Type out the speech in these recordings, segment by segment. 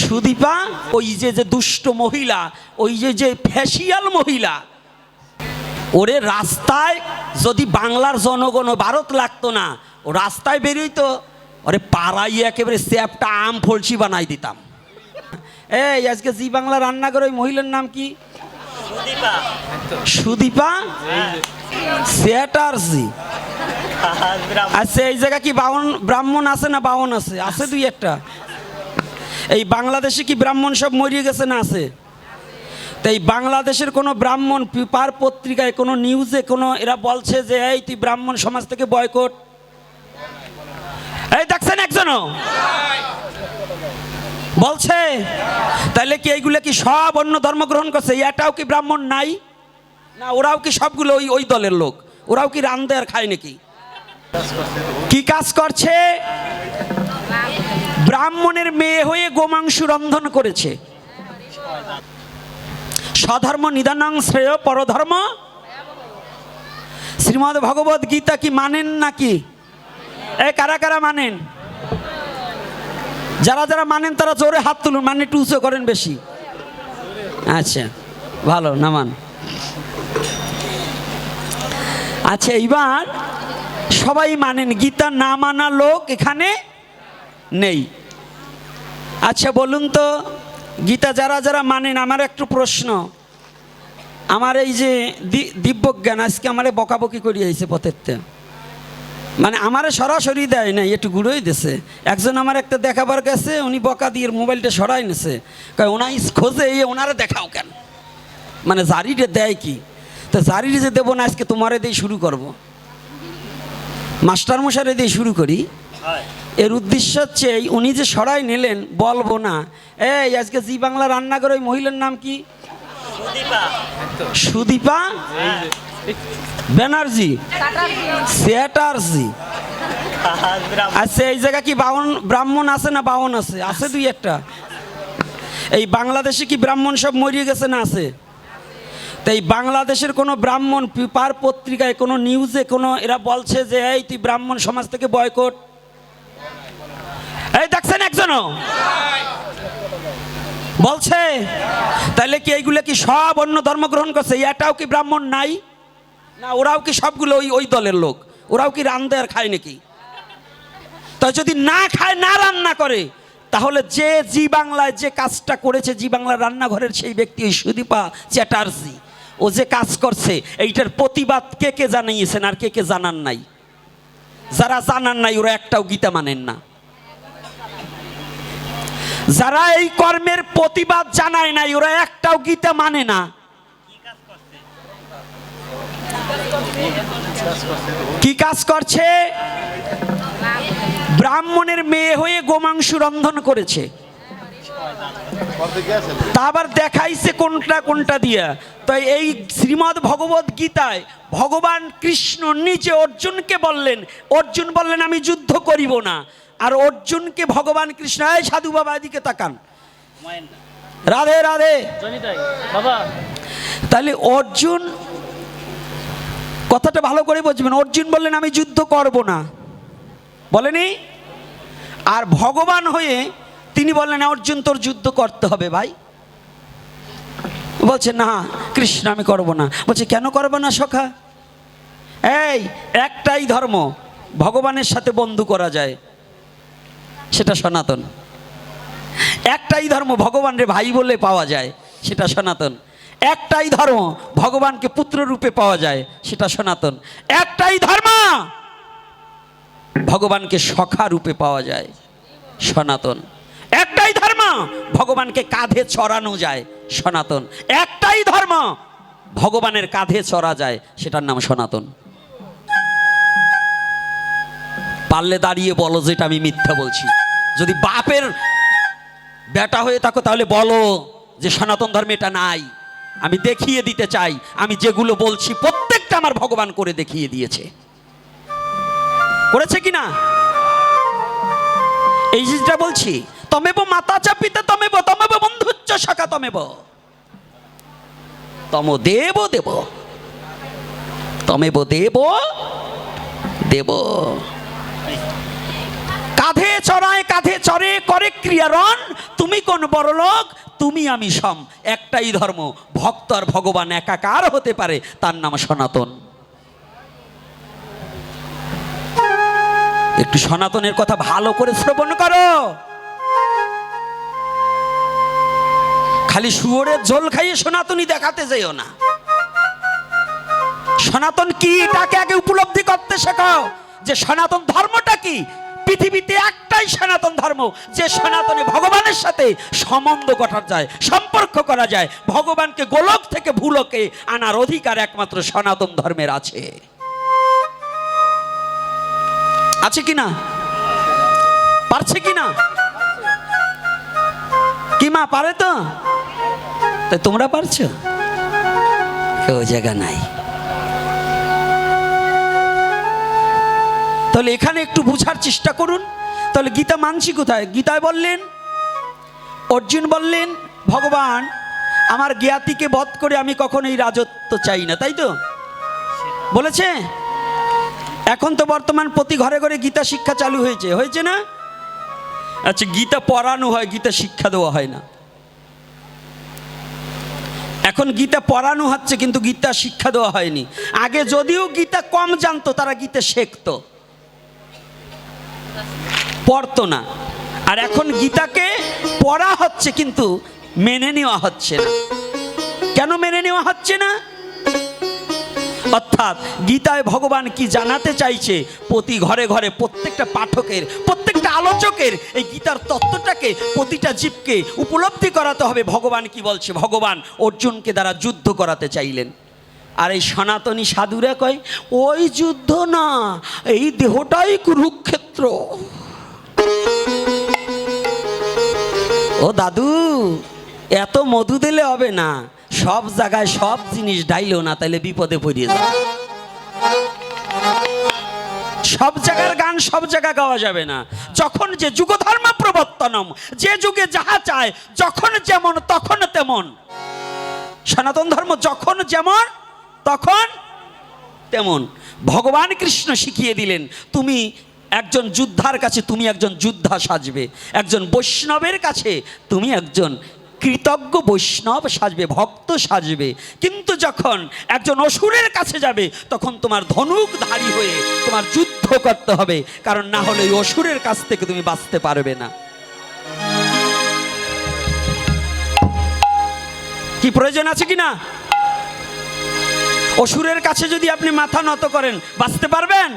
সুদীপা ওই যে যে দুষ্ট মহিলা ওই যে যে ফ্যাসিয়াল মহিলা ওরে রাস্তায় যদি বাংলার জনগণ ভারত লাগতো না ও রাস্তায় বেরোইতো ওরে পাড়াই একেবারে স্যাপটা আম ফলসি বানাই দিতাম। এই আজকে জি বাংলা রান্না করে ওই মহিলার নাম কি? সুদীপা। স্যাটার্জি আচ্ছা এই জায়গা কি বাউন ব্রাহ্মণ আছে না বাউন আছে? আছে দুই একটা। এই বাংলাদেশে কি ব্রাহ্মণ সব মরিয়ে গেছে না আছে? তো এই বাংলাদেশের কোনো ব্রাহ্মণ পেপার পত্রিকায়, কোনো নিউজে, কোনো এরা বলছে যে, এই তুই ব্রাহ্মণ সমাজ থেকে বয়কট। এই দেখছেন একজনও? বলছে তাহলে কি এইগুলো কি সব অন্য ধর্ম গ্রহণ করছে? এটাও কি ব্রাহ্মণ নাই? না, ওরাও কি সবগুলো ওই ওই দলের লোক? ওরাও কি রান্ধে আর খায় নাকি? কি কাজ করছে? ব্রাহ্মণের মেয়ে হয়ে গোমাংস রন্ধন করেছে। স্বধর্ম নিদানাং শ্রেয় পরধর্ম। শ্রীমদ ভগবত গীতা কি মানেন নাকি? এ, কারা কারা মানেন? যারা যারা মানেন তারা জোরে হাত তুলুন মানে উঁচু করেন বেশি। আচ্ছা ভালো, নামান। আচ্ছা এইবার সবাই মানেন, গীতা না মানা লোক এখানে নেই। আচ্ছা বলুন তো, গীতা যারা যারা মানেন, আমার একটু প্রশ্ন। আমার এই যে দিব্যজ্ঞান, আজকে আমারে বকাবকি করিয়েছে পথেরতে। মানে আমারে সরাসরি দেয় না একটু ঘুরেই দিছে। একজন আমার একটা দেখাবার গেছে, উনি বকা দিয়ে মোবাইলটা সরাই নেছে। কয় ওনাই খোঁজে, এই ওনারে দেখাও কেন? মানে জারিটা দেয় কি? তো জারির যে দেবো না, আজকে তোমারে দিয়ে শুরু করব। মাস্টার মশারে দিয়ে শুরু করি। এর উদ্দেশ্য হচ্ছে এই উনি যে সরাই নিলেন বলব না। এই আজকে জি বাংলা রান্না করে ওই মহিলার নাম কি? সুদীপা। ব্যানার্জি স্যাটার্জি আচ্ছা এই জায়গা কি বাউন ব্রাহ্মণ আছে না বাউন আছে? আছে দুই একটা। এই বাংলাদেশে কি ব্রাহ্মণ সব মরিয়ে গেছে না আছে? তো এই বাংলাদেশের কোনো ব্রাহ্মণ পেপার পত্রিকায়, কোনো নিউজে, কোনো এরা বলছে যে, এই তুই ব্রাহ্মণ সমাজ থেকে বয়কট। এই দেখছেন একজনও? বলছে তাহলে কি এইগুলো কি সব অন্য ধর্ম গ্রহণ করছে? এটাও কি ব্রাহ্মণ নাই? না, ওরাও কি সবগুলো ওই ওই দলের লোক। ওরাও কি রান্ধে আর খায় নাকি? তা যদি না খায়, না রান্না করে, তাহলে যে জি বাংলায় যে কাজটা করেছে, জি বাংলার রান্নাঘরের সেই ব্যক্তি ওই সুদীপা চ্যাটার্জি। ও যে কাজ করছে, এইটার প্রতিবাদ কে কে জানিয়েছেন আর কে কে জানান নাই? যারা জানান নাই, ওরা একটাও গীতা মানেন না। যারা এই কর্মের প্রতিবাদ জানায় নাই, ওরা একটাও গীতা মানে না। কি কাজ করছে? ব্রাহ্মণের মেয়ে হয়ে গোমাংস রন্ধন করেছে। তা আবার দেখাইছে কোনটা কোনটা দিয়া। তাই এই শ্রীমদ্ ভগবত গীতায় ভগবান কৃষ্ণ নিজে অর্জুনকে বললেন অর্জুন বললেন আমি যুদ্ধ করিব না। আর অর্জুনকে ভগবান কৃষ্ণ এই সাধু বাবা এদিকে তাকান। রাধে রাধে। বাবা। তাহলে অর্জুন কথাটা ভালো করে বুঝবেন। অর্জুন বললেন আমি যুদ্ধ করব না। বলেনি? আর ভগবান হয়ে তিনি বললেন, অর্জুন, তোর যুদ্ধ করতে হবে ভাই। বলছে, না, কৃষ্ণ, আমি করব না। বলছে, কেন করব না সখা? এই, একটাই ধর্ম, ভগবানের সাথে বন্ধু করা যায়, সেটা সনাতন। একটাই ধর্ম ভগবানের ভাই বলে পাওয়া যায়, সেটা সনাতন। একটাই ধর্ম ভগবানকে পুত্র রূপে পাওয়া যায়, সেটা সনাতন। একটাই ধর্ম ভগবানকে সখা রূপে পাওয়া যায়, সনাতন। একটাই ধর্ম, ভগবানকে কাঁধে চড়ানো যায় সনাতন। একটাই ধর্ম, ভগবানের কাঁধে চড়া যায়, সেটার নাম সনাতন। পারলে দাঁড়িয়ে বলো যেটা আমি মিথ্যা বলছি। যদি বাপের বেটা হয়ে থাকো তাহলে বলো যে সনাতন ধর্মে এটা নাই। আমি দেখিয়ে দিতে চাই, আমি যেগুলো বলছি প্রত্যেকটা আমার ভগবান করে দেখিয়ে দিয়েছে। করেছে কি না এই জিনিসটা বলছি তমেব মাতা চাপিতে তমেব তমেব বন্ধুচ্চ শাখা তমেব। তম দেব দেব, তমেব দেব দেব। কাঁধে চড়ায় কাঁধে চড়ে করে ক্রিয়ারণ, তুমি কোন বড় লোক তুমি আমি সম। একটাই ধর্ম, ভক্ত আর ভগবান একাকার হতে পারে, তার নাম সনাতন। একটু সনাতনের কথা ভালো করে শ্রবণ করো। খালি শুয়োরের ঝোল খাইয়ে সনাতনী দেখাতে যেও না। সনাতন কি এটাকে আগে উপলব্ধি করতে শেখাও? যে সনাতন ধর্মটা কি? পৃথিবীতে একটাই সনাতন ধর্ম, যে সনাতনে ভগবানের সাথে সম্বন্ধ করা যায়, সম্পর্ক করা যায়, ভগবানকে গোলক থেকে ভুলকে আনার অধিকার একমাত্র সনাতন ধর্মের আছে। আছে কি না? পারছে কি না? কি মা, পারে তো? তাই তোমরা পারছ? কেউ জায়গা নাই। তাহলে এখানে একটু বুঝার চেষ্টা করুন। তাহলে গীতা মানছি কোথায়? গীতায় বললেন, অর্জুন বললেন, ভগবান, আমার জ্ঞাতিকে বধ করে আমি কখনো এই রাজত্ব চাই না, তাই তো? বলেছে? এখন তো বর্তমান প্রতি ঘরে ঘরে গীতা শিক্ষা চালু হয়েছে। হয়েছে না? আচ্ছা গীতা পড়ানো হয়, গীতা শিক্ষা দেওয়া হয় না। এখন গীতা পড়ানো হচ্ছে, কিন্তু গীতা শিক্ষা দেওয়া হয়নি। আগে যদিও গীতা কম জানতো, তারা গীতা শেখত। পড়তো না। আর এখন গীতাকে পড়া হচ্ছে, কিন্তু মেনে নেওয়া হচ্ছে না। কেন মেনে নেওয়া হচ্ছে না? অর্থাৎ গীতায় ভগবান কি জানাতে চাইছে? প্রতি ঘরে ঘরে প্রত্যেকটা পাঠকের, প্রত্যেকটা আলোচকের এই গীতার তত্ত্বটাকে প্রতিটা জীবকে উপলব্ধি করাতে হবে। ভগবান কি বলছে? ভগবান অর্জুনকে দ্বারা যুদ্ধ করাতে চাইলেন। আর এই সনাতনী সাধুরা কয়, ওই যুদ্ধ না, এই দেহটাই কুরুক্ষেত্র। ও দাদু, এত মধু দিলে হবে না। সব জায়গায় সব জিনিস ডাইলেও না তাহলে বিপদে পড়িয়ে যাবে সব জায়গার গান সব জায়গা গাওয়া যাবে না। যখন যে যুগ ধর্ম প্রবর্তনম, যে যুগে যাহা চায়, যখন যেমন, তখন তেমন। সনাতন ধর্ম যখন যেমন, তখন তেমন। ভগবান কৃষ্ণ শিখিয়ে দিলেন, তুমি একজন যোদ্ধার কাছে তুমি একজন যোদ্ধা সাজবে। একজন বৈষ্ণবের কাছে তুমি একজন কৃতজ্ঞ বৈষ্ণব সাজবে, ভক্ত সাজবে। কিন্তু যখন একজন অসুরের কাছে যাবে, তখন তোমার ধনুকধারী হয়ে তোমার যুদ্ধ করতে হবে। কারণ না হলে ওই অসুরের কাছ থেকে তুমি বাঁচতে পারবে না। কি প্রয়োজন আছে কি না? অসুরের কাছে যদি আপনি মাথা নত করেন, বাঁচতে পারবেন?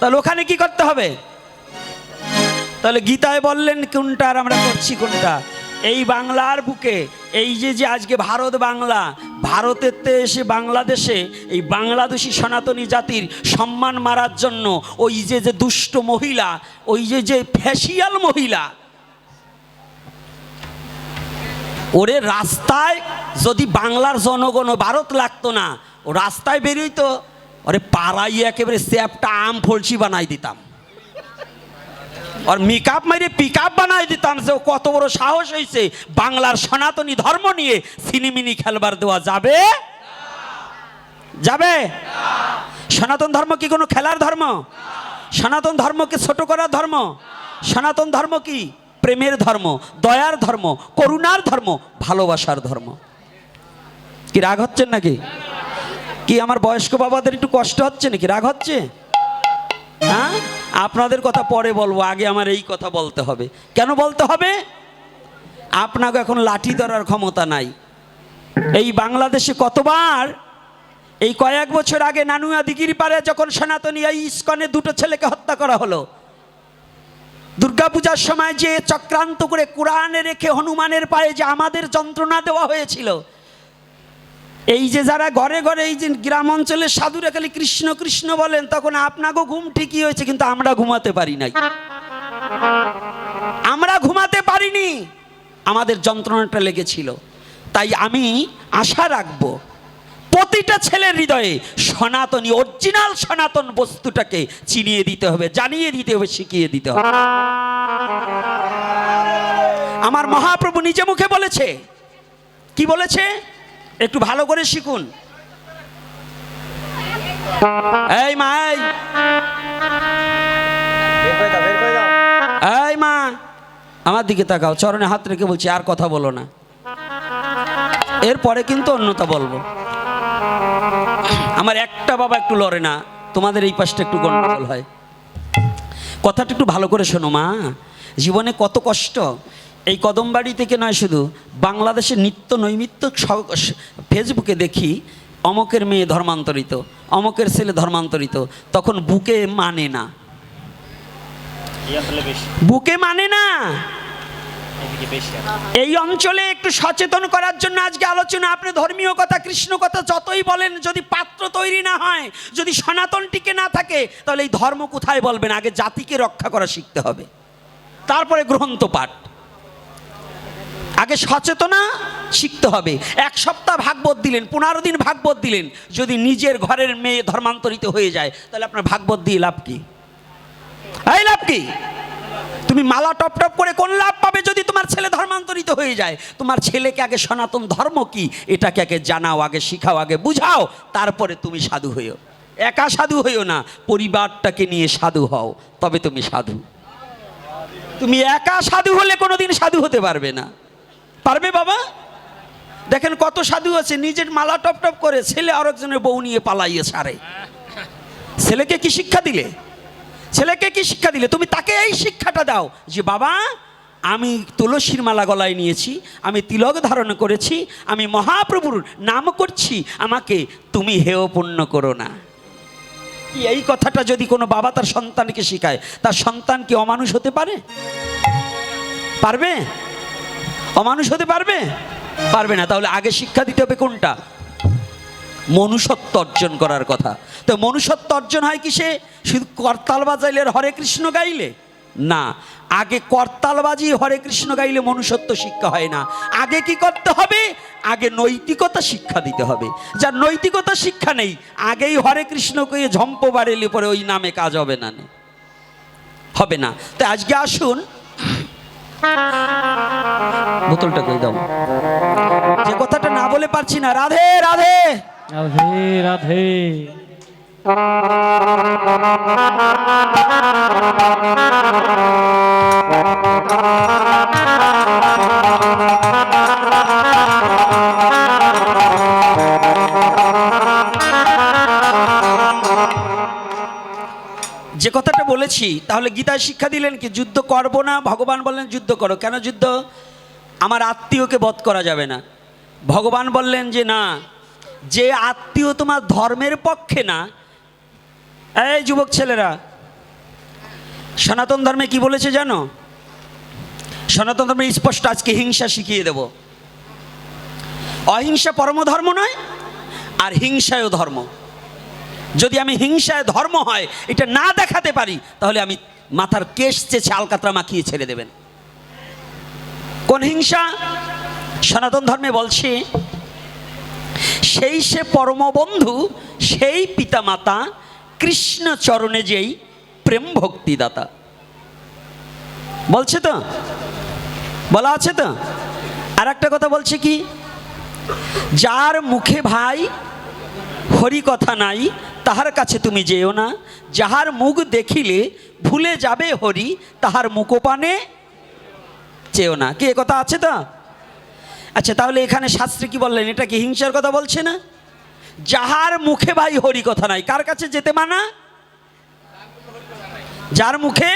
তাহলে ওখানে কি করতে হবে? তাহলে গীতায় বললেন, কোনটা আর আমরা করছি কোনটা? এই বাংলার বুকে, এই যে যে আজকে ভারত বাংলা ভারতেতে এসে বাংলাদেশে এই বাংলাদেশি সনাতনী জাতির সম্মান মারার জন্য ওই যে যে দুষ্ট মহিলা, ওই যে যে ফ্যাসিয়াল মহিলা, ওরে রাস্তায় যদি বাংলার জনগণ ভারত লাগতো না, ও রাস্তায় বেরোইতো, ওরে পাড়াই একেবারে স্যাপটা আম ফলসি বানাই দিতাম। আর মেকআপ মাইরে পিক আপ বানাই দিতাম যে কত বড় সাহস হয়েছে বাংলার সনাতনী ধর্ম নিয়ে সিনিমিনি খেলবার দেওয়া যাবে? যাবে? সনাতন ধর্ম কি কোনো খেলার ধর্ম? সনাতন ধর্মকে ছোট করার ধর্ম? সনাতন ধর্ম কি প্রেমের ধর্ম, দয়ার ধর্ম, করুণার ধর্ম, ভালোবাসার ধর্ম? কি রাগ হচ্ছেন নাকি? কি আমার বয়স্ক বাবাদের একটু কষ্ট হচ্ছে নাকি? রাগ হচ্ছে? হ্যাঁ? আপনাদের কথা পরে বলব, আগে আমার এই কথা বলতে হবে। কেন বলতে হবে? আপনাকে এখন লাঠি ধরার ক্ষমতা নাই। এই বাংলাদেশে কতবার, এই কয়েক বছর আগে নানুয়া দিঘির পারে যখন সনাতনী এই ইস্কনে দুটো ছেলেকে হত্যা করা হলো, দুর্গাপূজার সময় যে চক্রান্ত করে কোরআনে রেখে হনুমানের পায়ে যে আমাদের যন্ত্রণা দেওয়া হয়েছিল এই যে যারা ঘরে ঘরে এই যে গ্রাম অঞ্চলের সাধুরা খালি কৃষ্ণ কৃষ্ণ বলেন, তখন আপনাকেও ঘুম ঠিকই হয়েছে, কিন্তু আমরা ঘুমাতে পারি নাই। আমরা ঘুমাতে পারিনি। আমাদের যন্ত্রণাটা লেগেছিল। তাই আমি আশা রাখব, প্রতিটা ছেলের হৃদয়ে সনাতনী, অরিজিনাল সনাতন বস্তুটাকে চিনিয়ে দিতে হবে, জানিয়ে দিতে হবে, শিখিয়ে দিতে হবে। আমার মহাপ্রভু নিজে মুখে বলেছে। কি বলেছে? একটু ভালো করে শিখুন। এই মা এই। এই মা আমার দিকে তাকাও চরণে হাত রেখে বলছি আর কথা বলো না। এরপরে কিন্তু অন্যতা বলব। আমার একটা বাবা একটু লড়ে না তোমাদের এই পাশটা একটু গন্ডগোল হয়। কথাটা একটু ভালো করে শোনো মা জীবনে কত কষ্ট এই কদমবাড়ি থেকে নয় শুধু, বাংলাদেশের নিত্য নৈমিত্য ফেসবুকে দেখি, অমকের মেয়ে ধর্মান্তরিত, অমকের ছেলে ধর্মান্তরিত, তখন বুকে মানে না। বুকে মানে না। এই অঞ্চলে একটু সচেতন করার জন্য আজকে আলোচনা, আপনি ধর্মীয় কথা, কৃষ্ণ কথা যতই বলেন, যদি পাত্র তৈরি না হয়, যদি সনাতন টিকে না থাকে, তাহলে এই ধর্ম কোথায় বলবেন? আগে জাতিকে রক্ষা করা শিখতে হবে। তারপরে গ্রন্থ পাঠ আগে সচেতনা শিখতে হবে। এক সপ্তাহ ভাগবত দিলেন, পনেরো দিন ভাগবত দিলেন। যদি নিজের ঘরের মেয়ে ধর্মান্তরিত হয়ে যায়, তাহলে আপনার ভাগবত দিয়ে লাভ কি? এই লাভ কি? তুমি মালা টপ টপ করে কোন লাভ পাবে যদি তোমার ছেলে ধর্মান্তরিত হয়ে যায়? তোমার ছেলেকে আগে সনাতন ধর্ম কি? এটাকে আগে জানাও, আগে শিখাও, আগে বুঝাও, তারপরে তুমি সাধু হইও একা সাধু হইও না, পরিবারটাকে নিয়ে সাধু হও, তবে তুমি সাধু। তুমি একা সাধু হলে কোনোদিন সাধু হতে পারবে না। পারবে বাবা? দেখেন কত সাধু আছে, নিজের মালা টপ টপ করে ছেলে আরেকজনের বউ নিয়ে পালাইয়ে সারে ছেলেকে কি শিক্ষা দিলে? ছেলেকে কি শিক্ষা দিলে? তুমি তাকে এই শিক্ষাটা দাও যে, বাবা, আমি তুলসীর মালা গলায় নিয়েছি, আমি তিলক ধারণ করেছি, আমি মহাপ্রভুর নাম করছি, আমাকে তুমি হেয় পুণ্য করো না। এই কথাটা যদি কোনো বাবা তার সন্তানকে শেখায়, তার সন্তান কি অমানুষ হতে পারে? পারবে? অমানুষ হতে পারবে? পারবে না। তাহলে আগে শিক্ষা দিতে হবে কোনটা? মনুষ্যত্ব অর্জন করার কথা। তো মনুষ্যত্ব অর্জন হয় কি সে শুধু করতাল বাজাইলে হরে কৃষ্ণ গাইলে? না। আগে করতাল বাজিয়ে হরে কৃষ্ণ গাইলে মনুষ্যত্ব শিক্ষা হয় না। আগে কি করতে হবে? আগে নৈতিকতা শিক্ষা দিতে হবে। যার নৈতিকতা শিক্ষা নেই, আগেই হরে কৃষ্ণ কয়ে ঝম্প বাড়েলে পরে ওই নামে কাজ হবে নে। হবে না। তো আজকে আসুন। বোতলটা কই দাও। যে কথাটা না বলে পারছি না। রাধে রাধে। রাধে রাধে। যে কথাটা বলেছি তাহলে গীতায় শিক্ষা দিলেন কি যুদ্ধ করব না? ভগবান বললেন যুদ্ধ করো। কেন যুদ্ধ? আমার আত্মীয়কে বধ করা যাবে না। ভগবান বললেন যে, না, যে আত্মীয় তোমার ধর্মের পক্ষে না, এই যুবক ছেলেরা, সনাতন ধর্মে কি বলেছে জানো? সনাতন ধর্মে স্পষ্ট আজকে হিংসা শিখিয়ে দেব। অহিংসা পরমধর্ম নয়, আর হিংসায়ও ধর্ম। যদি আমি হিংসায় ধর্ম হয়, এটা না দেখাতে পারি, তাহলে আমি মাথার কেশ চেছে আলকাতরা মাখিয়ে ছেড়ে দেবেন। কোন হিংসা? সনাতন ধর্মে বলছে, সেই সে পরম বন্ধু সেই পিতামাতা কৃষ্ণ চরণে যেই প্রেম ভক্তিদাতা বলছে তো? বলা আছে তো? আর একটা কথা বলছে কি? যার মুখে ভাই হরি কথা নাই, তাহার কাছে তুমি যেও না। যাহার মুখ দেখিলে ভুলে যাবে হরি, তাহার মুখপানে চেও না। কি কথা আছে তো? আচ্ছা তাহলে এখানে শাস্ত্রী কি বললেন? এটা কি হিংসার কথা বলছে না? যাহার মুখে ভাই হরি কথা নাই, কার কাছে যেতে মানা? যার মুখে